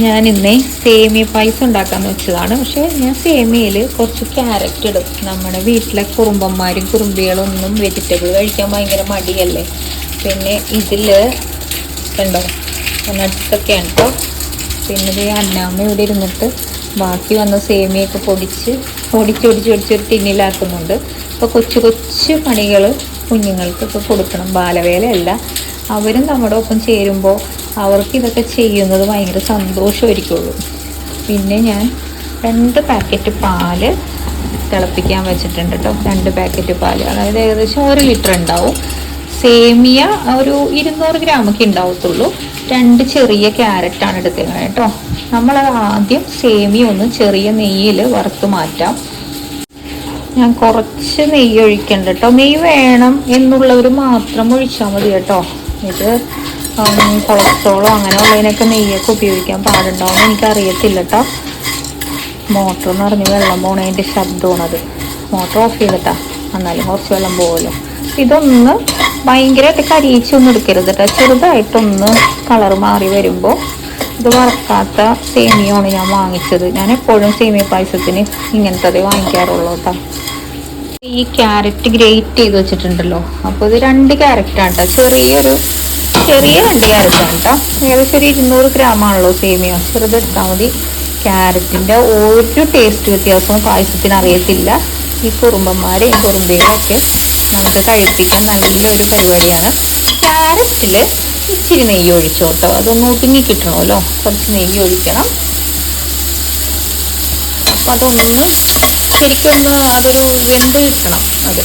ഞാൻ ഇന്നേ സേമിയ പായസം ഉണ്ടാക്കാന്ന് വെച്ചതാണ്. പക്ഷേ ഞാൻ സേമിയയിൽ കുറച്ച് ക്യാരറ്റ് ഇടും. നമ്മുടെ വീട്ടിലെ കുറുമ്പന്മാരും കുറുമ്പികളും ഒന്നും വെജിറ്റബിൾ കഴിക്കാൻ ഭയങ്കര മടിയല്ലേ? പിന്നെ ഇതിൽ കണ്ടോ? നട്ട്സൊക്കെയാണ് കേട്ടോ പിന്നെ ഇത് അന്നാമ്മ ഇവിടെ ഇരുന്നിട്ട് ബാക്കി വന്ന സേമിയൊക്കെ പൊടിച്ച് പൊടിച്ച് പൊടിച്ച് പൊടിച്ച് ഒരു ടിന്നിലാക്കുന്നുണ്ട്. അപ്പോൾ കൊച്ചു കൊച്ചു പണികൾ കുഞ്ഞുങ്ങൾക്കൊക്കെ കൊടുക്കണം. ബാലവേലയല്ല. അവരും നമ്മുടെ ഒപ്പം ചേരുമ്പോൾ അവർക്ക് ഇതൊക്കെ ചെയ്യുന്നത് ഭയങ്കര സന്തോഷമായിരിക്കുള്ളൂ. പിന്നെ ഞാൻ രണ്ട് പാക്കറ്റ് പാൽ തിളപ്പിക്കാൻ വെച്ചിട്ടുണ്ട് കേട്ടോ രണ്ട് പാക്കറ്റ് പാൽ. അതായത് ഏകദേശം ഒരു ലിറ്റർ ഉണ്ടാവും. സേമിയ ഒരു ഇരുന്നൂറ് ഗ്രാമൊക്കെ ഉണ്ടാവത്തുള്ളൂ. രണ്ട് ചെറിയ ക്യാരറ്റാണ് എടുത്തേക്കണത് കേട്ടോ നമ്മളത് ആദ്യം സേമിയ ഒന്ന് ചെറിയ നെയ്യിൽ വറുത്ത് മാറ്റാം. ഞാൻ കുറച്ച് നെയ്യ് ഒഴിക്കണ്ട കേട്ടോ നെയ്യ് വേണം എന്നുള്ളവർ മാത്രം ഒഴിച്ചാൽ മതി കേട്ടോ. ഇത് കൊളസ്ട്രോളോ അങ്ങനെയുള്ളതിനൊക്കെ നെയ്യൊക്കെ ഉപയോഗിക്കാൻ പാടുണ്ടാവുമെന്ന് എനിക്കറിയത്തില്ല കേട്ടോ മോട്ടർ എന്ന് പറഞ്ഞ് വെള്ളം പോണതിന്റെ ശബ്ദമാണത് മോട്ടർ ഓഫ് ചെയ്തിട്ടാ എന്നാലും കുറച്ച് വെള്ളം പോകുമല്ലോ ഇതൊന്ന് ഭയങ്കരമായിട്ട് കരിയിച്ചൊന്നും എടുക്കരുത് കേട്ടോ ചെറുതായിട്ടൊന്ന് കളർ മാറി വരുമ്പോൾ ഇത് വറക്കാത്ത സേമിയമാണ് ഞാൻ വാങ്ങിച്ചത്. ഞാൻ എപ്പോഴും സേമിയ പായസത്തിന് ഇങ്ങനത്തതേ വാങ്ങിക്കാറുള്ളൂ കേട്ടോ ഈ ക്യാരറ്റ് ഗ്രേറ്റ് ചെയ്ത് വെച്ചിട്ടുണ്ടല്ലോ. അപ്പോൾ ഇത് രണ്ട് ക്യാരറ്റാണ് കേട്ടോ ചെറിയൊരു ചെറിയ രണ്ട് ക്യാരറ്റാണ് കേട്ടോ. ഏകദേശം ഒരു ഇരുന്നൂറ് ഗ്രാമാണല്ലോ സേമിയ. ചെറുതെടുത്താൽ മതി. ക്യാരറ്റിന്റെ ഒരു ടേസ്റ്റ് വ്യത്യാസവും പായസത്തിന് അറിയത്തില്ല. ഈ കുറുമ്പന്മാരെയും കുറുമ്പികളൊക്കെ നമുക്ക് കഴിപ്പിക്കാൻ നല്ലൊരു പരിപാടിയാണ്. ക്യാരറ്റിൽ ഇച്ചിരി നെയ്യ് ഒഴിച്ചോട്ടോ അതൊന്ന് ഒതുങ്ങി കിട്ടണമല്ലോ. കുറച്ച് നെയ്യ് ഒഴിക്കണം. അപ്പം അതൊന്ന് ശരിക്കൊന്ന് അതൊരു വെന്ത് കിട്ടണം അത്.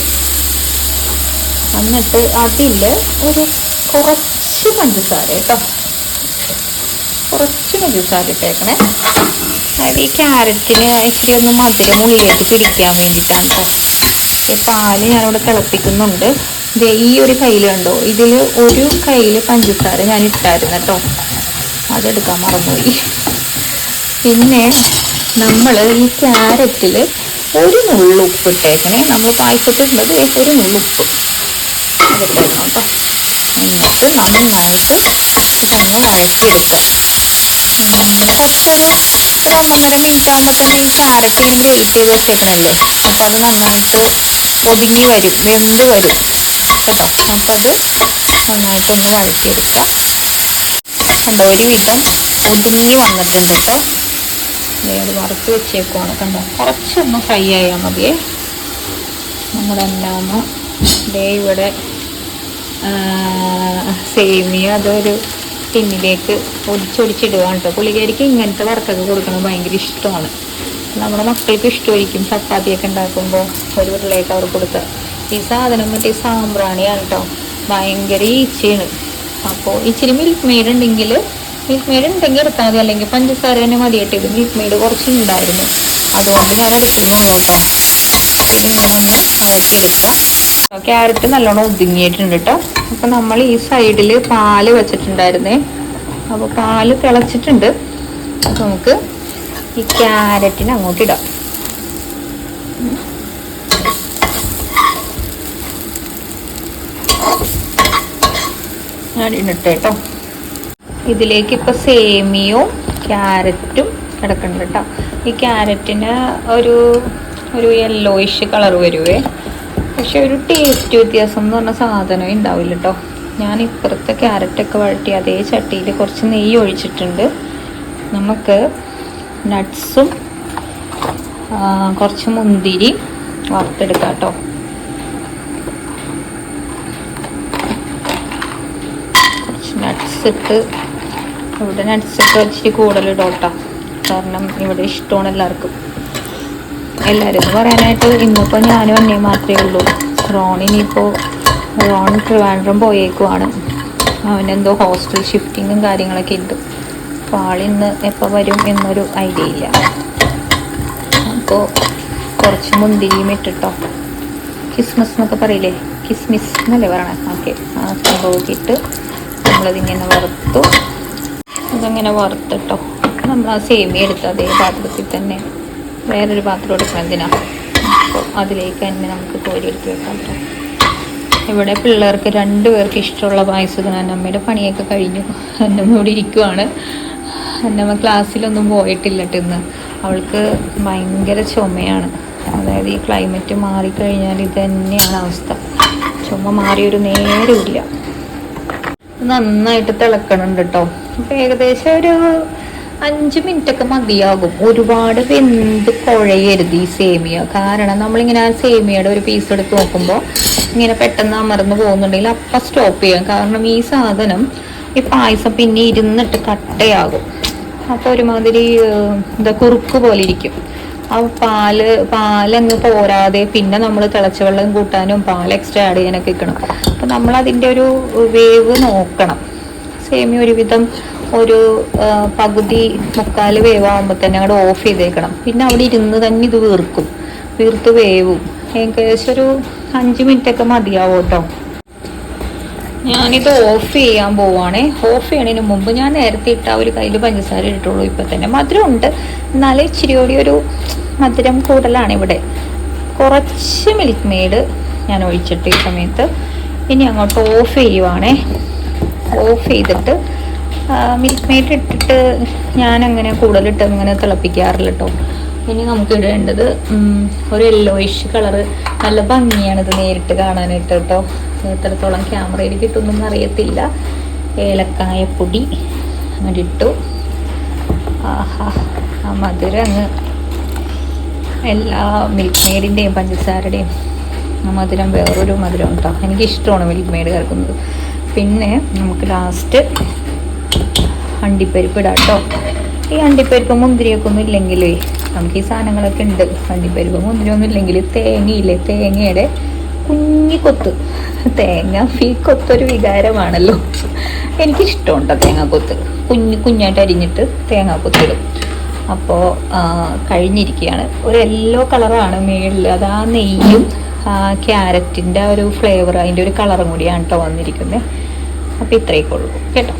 എന്നിട്ട് അതിൽ ഒരു കുറച്ച് പഞ്ചസാര കേട്ടോ. കുറച്ച് പഞ്ചസാര ഇട്ടേക്കണേ. അതായത് ഈ ക്യാരറ്റിന് ഇച്ചിരി ഒന്ന് മധുരം ഉള്ളിലേക്ക് പിടിക്കാൻ വേണ്ടിയിട്ടാണ് കേട്ടോ. ഈ പാൽ ഞാനിവിടെ തിളപ്പിക്കുന്നുണ്ട്. ദേ ഈ ഒരു കയ്യിൽ കണ്ടോ? ഇതിൽ ഒരു കയ്യിൽ പഞ്ചസാര ഞാൻ ഇട്ടായിരുന്നു കേട്ടോ. അതെടുക്കാൻ മറന്നുപോയി. പിന്നെ നമ്മൾ ഈ ക്യാരറ്റിൽ ഒരു നുള്ളുപ്പ് ഇട്ടേക്കണേ. നമ്മൾ പായസത്തിൽ ഉള്ളത് ഒരു നുള്ളുപ്പ് അതിട്ടേക്കണം കേട്ടോ. എന്നിട്ട് നന്നായിട്ട് ഇതൊന്ന് വഴറ്റിയെടുക്കുക ഉം, കുറച്ചൊരു ഒരു ഒന്നൊന്നര മിനിറ്റ് ആകുമ്പോൾ തന്നെ ഈ ക്യാരറ്റ് നമ്മൾ ഗ്രേറ്റ് ചെയ്ത് വെച്ചേക്കണല്ലേ അപ്പോൾ അത് നന്നായിട്ട് പൊതിഞ്ഞ് വരും വെന്ത് വരും. കേട്ടോ? അത് നന്നായിട്ടൊന്ന് വഴറ്റിയെടുക്കുക കണ്ടോ ഒരുവിധം ഒതുങ്ങി വന്നിട്ടുണ്ട് കേട്ടോ. അത് വറുത്ത് വെച്ചേക്കുവാണ്. കണ്ടോ? കുറച്ചൊന്ന് ഫ്രൈ ആയാൽ മതിയേ. നമ്മുടെ ദേ ഇവിടെ സേമിയ അതൊരു ടിന്നിലേക്ക് ഒടിച്ചൊടിച്ചിടുകയാണ് കേട്ടോ. പുള്ളിക്കാരിക്ക് ഇങ്ങനത്തെ വർക്കൊക്കെ കൊടുക്കുന്നത് ഭയങ്കര ഇഷ്ടമാണ്. നമ്മുടെ മക്കൾക്ക് ഇഷ്ടമായിരിക്കും ചപ്പാത്തിയൊക്കെ ഉണ്ടാക്കുമ്പോൾ ഒരു ഉരുളയൊക്കെ അവർ കൊടുക്കുക. ഈ സാധനം മറ്റേ സാമ്പ്രാണിയാണ് കേട്ടോ. ഭയങ്കര ഈച്ചയാണ്. അപ്പോൾ ഇച്ചിരി മിൽക്ക് മെയ്ഡ് ഉണ്ടെങ്കിൽ മിൽക്ക് മെയ്ഡ് ഉണ്ടെങ്കിൽ എടുത്താൽ മതി. അല്ലെങ്കിൽ പഞ്ചസാര തന്നെ മതിയായിട്ട്. ഇത് മിൽക്ക് മെയ്ഡ് കുറച്ച് ഉണ്ടായിരുന്നു അതുകൊണ്ട് ഞാൻ എടുക്കുന്നുള്ളൂ കേട്ടോ ഇതിങ്ങനെ ഒന്ന് വഴറ്റിയെടുക്കുക ക്യാരറ്റ് നല്ലോണം ഒതുങ്ങിയിട്ടുണ്ട് കേട്ടോ അപ്പം നമ്മൾ ഈ സൈഡിൽ പാൽ വെച്ചിട്ടുണ്ടായിരുന്നേ. അപ്പോൾ പാൽ തിളച്ചിട്ടുണ്ട്. അപ്പൊ നമുക്ക് ഈ ക്യാരറ്റിന് അങ്ങോട്ട് ഇടാം. ഞാൻ കേട്ടോ ഇതിലേക്ക് ഇപ്പൊ സേമിയോ ക്യാരറ്റും കിടക്കുന്നുണ്ട് കേട്ടോ ഈ ക്യാരറ്റിന് ഒരു ഒരു യെല്ലോയിഷ് കളർ വരുവേ. പക്ഷെ ഒരു ടേസ്റ്റ് വ്യത്യാസം എന്ന് പറഞ്ഞ സാധനം ഉണ്ടാവില്ല കേട്ടോ ഞാൻ ഇപ്പുറത്തെ ക്യാരറ്റൊക്കെ വഴട്ടി അതേ ചട്ടിയിൽ കുറച്ച് നെയ്യ് ഒഴിച്ചിട്ടുണ്ട്. നമുക്ക് നട്ട്സും കുറച്ച് മുന്തിരി വറുത്തെടുക്കാം കേട്ടോ കുറച്ച് നട്ട്സ് ഇട്ട് ഇവിടെ നട്ട്സ് ഇട്ട് ഇച്ചിരി കൂടുതൽ ഇടോട്ടോ. കാരണം ഇവിടെ ഇഷ്ടമാണ് എല്ലാവർക്കും. എല്ലാവരും പറയാനായിട്ട് ഇന്നിപ്പോൾ ഞാനും അന്നേ മാത്രമേ ഉള്ളൂ. റോൺ ഇനിയിപ്പോൾ റോൺ ട്രിവാൻഡ്രം പോയേക്കുവാണ്. അവനെന്തോ ഹോസ്റ്റൽ ഷിഫ്റ്റിങ്ങും കാര്യങ്ങളൊക്കെ ഉണ്ട് അപ്പോൾ ആളിന്ന് എപ്പോൾ വരും എന്നൊരു ഐഡിയ ഇല്ല. അപ്പോൾ കുറച്ച് മുന്തിരിയും ഇട്ടിട്ടോ. കിസ്മസ് എന്നൊക്കെ പറയില്ലേ? കിസ്മിസ് എന്നല്ലേ പറയണേ? ഓക്കെ ആ സംഭവമൊക്കെ നമ്മളതിങ്ങനെ വറുത്തു. അതങ്ങനെ വറുത്തിട്ടോ. നമ്മൾ ആ സേമിയ എടുത്ത് അതേ പാത്രത്തിൽ തന്നെ. വേറൊരു പാത്രം എടുക്കാം എന്തിനാ? അതിലേക്ക് തന്നെ നമുക്ക് കോരി എടുത്ത് വെക്കാം കേട്ടോ ഇവിടെ പിള്ളേർക്ക് രണ്ട് പേർക്ക് ഇഷ്ടമുള്ള പായസത്തിനാണ് അമ്മയുടെ പണിയൊക്കെ കഴിഞ്ഞു. എന്റെ ഇവിടെ ഇരിക്കുവാണ്. അന്നമ്മ ക്ലാസ്സിലൊന്നും പോയിട്ടില്ല ഇന്ന്. അവൾക്ക് ഭയങ്കര ചുമയാണ്. അതായത് ഈ ക്ലൈമറ്റ് മാറിക്കഴിഞ്ഞാൽ ഇത് തന്നെയാണ് അവസ്ഥ. ചുമ മാറിയൊരു നേരമില്ല നന്നായിട്ട് തിളക്കണുണ്ട് കേട്ടോ അപ്പം ഏകദേശം ഒരു അഞ്ച് മിനിറ്റ് ഒക്കെ മതിയാകും. ഒരുപാട് വെന്ത് കുഴയരുത് ഈ സേമിയ. കാരണം നമ്മളിങ്ങനെ ആ സേമിയയുടെ ഒരു പീസ് എടുത്ത് നോക്കുമ്പോൾ ഇങ്ങനെ പെട്ടെന്ന് അമർന്ന് പോകുന്നുണ്ടെങ്കിൽ അപ്പം സ്റ്റോപ്പ് ചെയ്യാം. കാരണം ഈ സാധനം ഈ പായസം പിന്നെ ഇരുന്നിട്ട് കട്ടയാകും. അപ്പോൾ ഒരുമാതിരി എന്താ കുറുക്ക് പോലെ ഇരിക്കും. ആ പാൽ പാലങ്ങ് പോരാതെ പിന്നെ നമ്മൾ തിളച്ച വെള്ളം കൂട്ടാനും പാൽ എക്സ്ട്രാ ആഡ് ചെയ്യാനൊക്കെ വെക്കണം അപ്പം നമ്മളതിന്റെ ഒരു വേവ് നോക്കണം. സേമിയ ഒരുവിധം ഒരു പകുതി മുക്കാൽ വേവാകുമ്പോൾ തന്നെ അങ്ങോട്ട് ഓഫ് ചെയ്തേക്കണം. പിന്നെ അവിടെ ഇരുന്ന് തന്നെ ഇത് വീർക്കും. വീർത്ത് വേവും. ഏകദേശം ഒരു അഞ്ച് മിനിറ്റ് ഒക്കെ മതിയാവും കേട്ടോ ഞാനിത് ഓഫ് ചെയ്യാൻ പോവാണേ. ഓഫ് ചെയ്യണതിന് മുമ്പ് ഞാൻ നേരത്തെ ഇട്ട ഒരു കയ്യിൽ പഞ്ചസാര ഇട്ടുള്ളൂ ഇപ്പം തന്നെ. മധുരം ഉണ്ട് എന്നാലും ഇച്ചിരി കൂടി ഒരു മധുരം കൂടുതലാണ് ഇവിടെ. കുറച്ച് മിൽക്ക് മെയ്ഡ് ഞാൻ ഒഴിച്ചിട്ട് ഈ സമയത്ത് ഇനി അങ്ങോട്ട് ഓഫ് ചെയ്യുവാണേ. ഓഫ് ചെയ്തിട്ട് മിൽക്ക് മെയ്ഡ് ഇട്ടിട്ട് ഞാൻ അങ്ങനെ കൂടുതലിട്ട് അങ്ങനെ തിളപ്പിക്കാറില്ല കേട്ടോ ഇനി നമുക്ക് ഇടേണ്ടത് ഒരു യെല്ലോയിഷ് കളറ് നല്ല ഭംഗിയാണ് ഇത് നേരിട്ട് കാണാനായിട്ട് കേട്ടോ എത്രത്തോളം ക്യാമറയിൽ കിട്ടുമെന്നൊന്നും അറിയത്തില്ല. ഏലക്കായപ്പൊടി അങ്ങനെ ഇട്ടു. ആഹാ ആ മധുരം അങ്ങ് എല്ലാ മിൽക്ക് മെയ്ഡിന്റെയും പഞ്ചസാരയുടെയും ആ മധുരം വേറൊരു മധുരം കേട്ടോ എനിക്കിഷ്ടമാണ് മിൽക്ക് മെയ്ഡ് ചേർക്കുന്നത് പിന്നെ നമുക്ക് ലാസ്റ്റ് അണ്ടിപ്പരിപ്പ് ഇടാം കേട്ടോ ഈ അണ്ടിപ്പരിപ്പ് മുന്തിരിയൊക്കെ ഇല്ലെങ്കിലേ നമുക്ക് ഈ സാധനങ്ങളൊക്കെ ഉണ്ട്. അണ്ടിപ്പരിപ്പ് മുന്തിരി ഒന്നും ഇല്ലെങ്കിൽ തേങ്ങയില്ലേ? തേങ്ങയുടെ കുഞ്ഞിക്കൊത്ത് തേങ്ങ ഈ കൊത്തൊരു വികാരമാണല്ലോ. എനിക്കിഷ്ടമുണ്ട് തേങ്ങാക്കൊത്ത്. കുഞ്ഞു കുഞ്ഞായിട്ട് അരിഞ്ഞിട്ട് തേങ്ങാക്കൊത്തിടും അപ്പോൾ കഴിഞ്ഞിരിക്കുകയാണ് ഒരു യെല്ലോ കളറാണ് മേളിൽ അത് ആ നെയ്യും ക്യാരറ്റിന്റെ ഒരു ഫ്ലേവർ അതിന്റെ ഒരു കളറും കൂടിയാണ് കേട്ടോ വന്നിരിക്കുന്നത് അപ്പോൾ ഇത്രയൊക്കെ ഉള്ളൂ കേട്ടോ?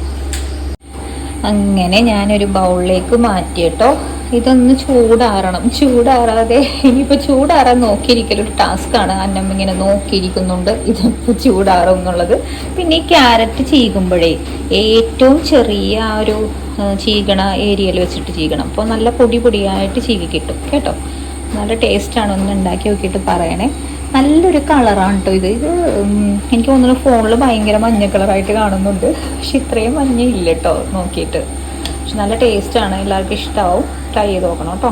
അങ്ങനെ ഞാനൊരു ബൗളിലേക്ക് മാറ്റി കേട്ടോ. ഇതൊന്ന് ചൂടാറണം. ചൂടാറാതെ ഇനിയിപ്പോൾ ചൂടാറാൻ നോക്കിയിരിക്കൽ ഒരു ടാസ്ക്കാണ് അന്നമ്മ ഇങ്ങനെ നോക്കിയിരിക്കുന്നുണ്ട്. ഇതിപ്പോൾ ചൂടാറും എന്നുള്ളത്. പിന്നെ ഈ ക്യാരറ്റ് ചീകുമ്പോഴേ ഏറ്റവും ചെറിയ ഒരു ചീകണ ഏരിയയിൽ വെച്ചിട്ട് ചീകണം. അപ്പോൾ നല്ല പൊടി പൊടിയായിട്ട് ചീകി കിട്ടും. കേട്ടോ? നല്ല ടേസ്റ്റാണ് ഒന്ന് ഉണ്ടാക്കി നോക്കിയിട്ട് പറയണേ. നല്ലൊരു കളറാണ് കേട്ടോ ഇത്. ഇത് എനിക്ക് തോന്നുന്നു ഫോണിൽ ഭയങ്കര മഞ്ഞ കളറായിട്ട് കാണുന്നുണ്ട്. പക്ഷെ ഇത്രയും മഞ്ഞ ഇല്ല കേട്ടോ നോക്കിയിട്ട്. പക്ഷെ നല്ല ടേസ്റ്റാണ് എല്ലാവർക്കും ഇഷ്ടമാവും ട്രൈ ചെയ്ത് നോക്കണം കേട്ടോ